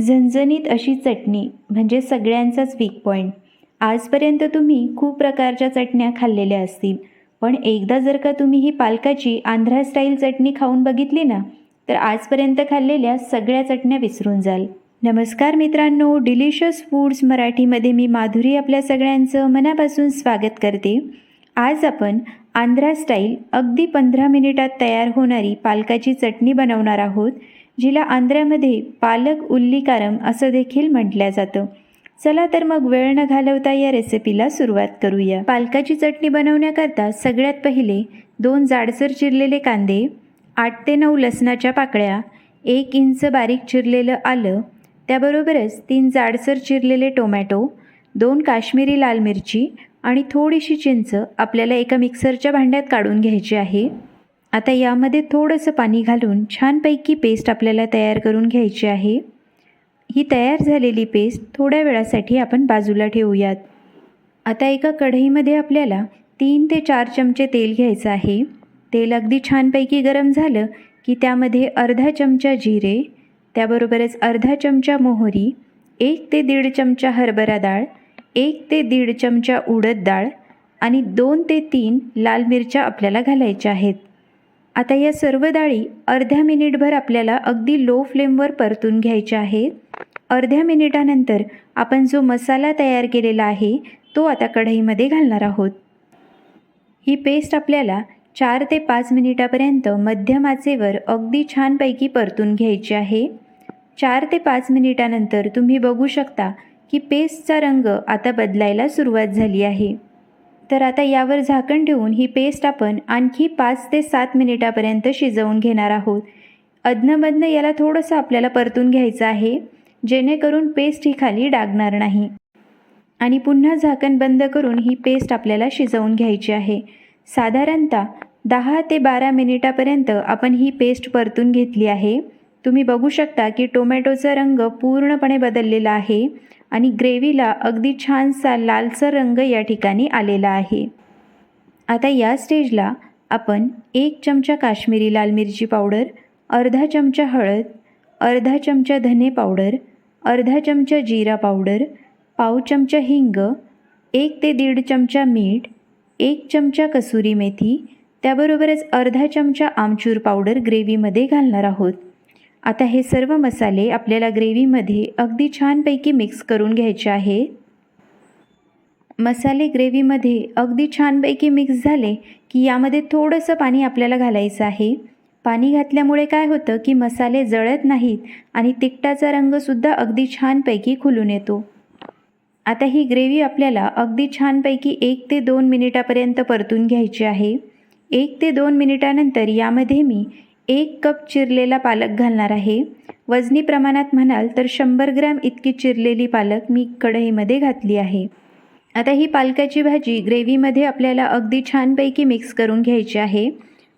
झणझणीत अशी चटणी म्हणजे सगळ्यांचाच वीक पॉईंट आजपर्यंत तुम्ही खूप प्रकारच्या चटण्या खाल्लेल्या असतील. पण एकदा जर का तुम्ही ही पालकाची आंध्रा स्टाईल चटणी खाऊन बघितली ना तर आजपर्यंत खाल्लेल्या सगळ्या चटण्या विसरून जाल. नमस्कार मित्रांनो डिलिशियस फूड्स मराठीमध्ये मी माधुरी आपल्या सगळ्यांचं मनापासून स्वागत करते. आज आपण आंध्रा स्टाईल अगदी पंधरा मिनिटात तयार होणारी पालकाची चटणी बनवणार आहोत. जिला आंध्रामध्ये पालक उल्लीकारम असं देखील म्हटलं जातं. चला तर मग वेळ न घालवता या रेसिपीला सुरुवात करूया. पालकाची चटणी बनवण्याकरता सगळ्यात पहिले दोन जाडसर चिरलेले कांदे आठ ते नऊ लसणाच्या पाकळ्या एक इंच बारीक चिरलेलं आलं त्याबरोबरच तीन जाडसर चिरलेले टोमॅटो दोन काश्मीरी लाल मिरची आणि थोडीशी चिंच आपल्याला एका मिक्सरच्या भांड्यात काढून घ्यायची आहे. आता यामध्ये थोडंसं पाणी घालून छानपैकी पेस्ट आपल्याला तयार करून घ्यायची आहे. ही तयार झालेली पेस्ट थोड्या वेळासाठी आपण बाजूला ठेवूयात. आता एका कढईमध्ये आपल्याला तीन ते चार चमचे तेल घ्यायचं आहे. तेल अगदी छानपैकी गरम झालं की त्यामध्ये अर्धा चमचा जिरे त्याबरोबरच अर्धा चमचा मोहरी एक ते दीड चमचा हरभरा डाळ एक ते दीड चमचा उडद डाळ आणि दोन ते तीन लाल मिरच्या आपल्याला घालायच्या आहेत. आता या सर्व डाळी अर्ध्या मिनिटभर आपल्याला अगदी लो फ्लेमवर परतून घ्यायच्या आहेत. अर्ध्या मिनिटानंतर आपण जो मसाला तयार केलेला आहे तो आता कढईमध्ये घालणार आहोत. ही पेस्ट आपल्याला चार ते पाच मिनिटापर्यंत मध्यम आचेवर अगदी छानपैकी परतून घ्यायची आहे. चार ते पाच मिनिटानंतर तुम्ही बघू शकता की पेस्टचा रंग आता बदलायला सुरुवात झाली आहे. तर आता यावर झाकण ठेवून ही पेस्ट आपण आणखी पाच ते सात मिनिटापर्यंत शिजवून घेणार आहोत. अधनमधनं याला थोडंसं आपल्याला परतून घ्यायचं आहे जेणेकरून पेस्ट ही खाली डागणार नाही. आणि पुन्हा झाकण बंद करून ही पेस्ट आपल्याला शिजवून घ्यायची आहे. साधारणतः दहा ते बारा मिनिटापर्यंत आपण ही पेस्ट परतून घेतली आहे. तुम्ही बघू शकता की टोमॅटोचा रंग पूर्णपणे बदललेला आहे आणि ग्रेव्हीला अगदी छानसा लालसर रंग या ठिकाणी आलेला आहे. आता या स्टेजला आपण एक चमचा काश्मीरी लाल मिरची पावडर अर्धा चमचा हळद अर्धा चमचा धने पावडर अर्धा चमचा जिरा पावडर पाव चमचा हिंग एक ते दीड चमचा मीठ एक चमचा कसुरी मेथी त्याबरोबरच अर्धा चमचा आमचूर पावडर ग्रेव्हीमध्ये घालणार आहोत. आता हे सर्व मसाले आपल्याला ग्रेव्हीमध्ये अगदी छानपैकी मिक्स करून घ्यायचे आहे. मसाले ग्रेव्हीमध्ये अगदी छानपैकी मिक्स झाले की यामध्ये थोडंसं पाणी आपल्याला घालायचं आहे. पाणी घातल्यामुळे काय होतं की मसाले जळत नाहीत आणि तिखटाचा रंगसुद्धा अगदी छानपैकी खुलून येतो. आता ही ग्रेव्ही आपल्याला अगदी छानपैकी एक ते दोन मिनिटापर्यंत परतून घ्यायची आहे. एक ते दोन मिनिटानंतर यामध्ये मी एक कप चिरलेला पालक घालणार आहे. वजनी प्रमाणात म्हणाल तर शंभर ग्रॅम इतकी चिरलेली पालक मी कढईमध्ये घातली आहे. आता ही पालकाची भाजी ग्रेव्हीमध्ये आपल्याला अगदी छानपैकी मिक्स करून घ्यायची आहे.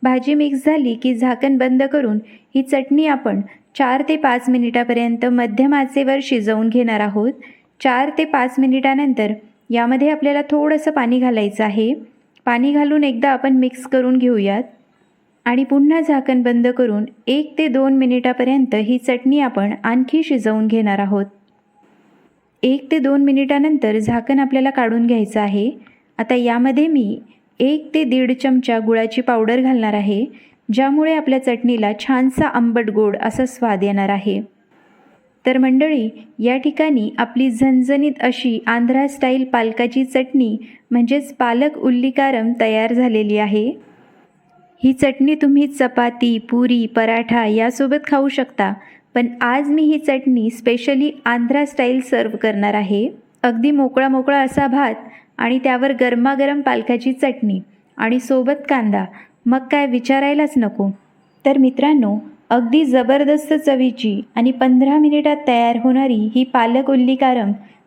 भाजी मिक्स झाली की झाकण बंद करून ही चटणी आपण चार ते पाच मिनिटापर्यंत मध्यम आचेवर शिजवून घेणार आहोत. चार ते पाच मिनिटानंतर यामध्ये आपल्याला थोडंसं पाणी घालायचं आहे. पाणी घालून एकदा आपण मिक्स करून घेऊयात. आणि पुन्हा झाकण बंद करून एक ते दोन मिनिटापर्यंत ही चटणी आपण आणखी शिजवून घेणार आहोत. एक ते दोन मिनिटानंतर झाकण आपल्याला काढून घ्यायचं आहे. आता यामध्ये मी एक ते दीड चमचा गुळाची पावडर घालणार आहे ज्यामुळे आपल्या चटणीला छानसा आंबट गोड असा स्वाद येणार आहे. तर मंडळी या ठिकाणी आपली झणझणीत अशी आंध्रा स्टाईल पालकाची चटणी म्हणजेच पालक उल्लीकारम तयार झालेली आहे. ही चटणी तुम्ही चपाती पुरी पराठा यासोबत खाऊ शकता. पण आज मी ही चटणी स्पेशली आंध्रा स्टाईल सर्व करणार आहे. अगदी मोकळा मोकळा असा भात आणि त्यावर गरमागरम पालकाची चटणी आणि सोबत कांदा. मग काय विचारायलाच नको. तर मित्रांनो अगदी जबरदस्त चवीची आणि पंधरा मिनिटात तयार होणारी ही पालक उल्लीकारम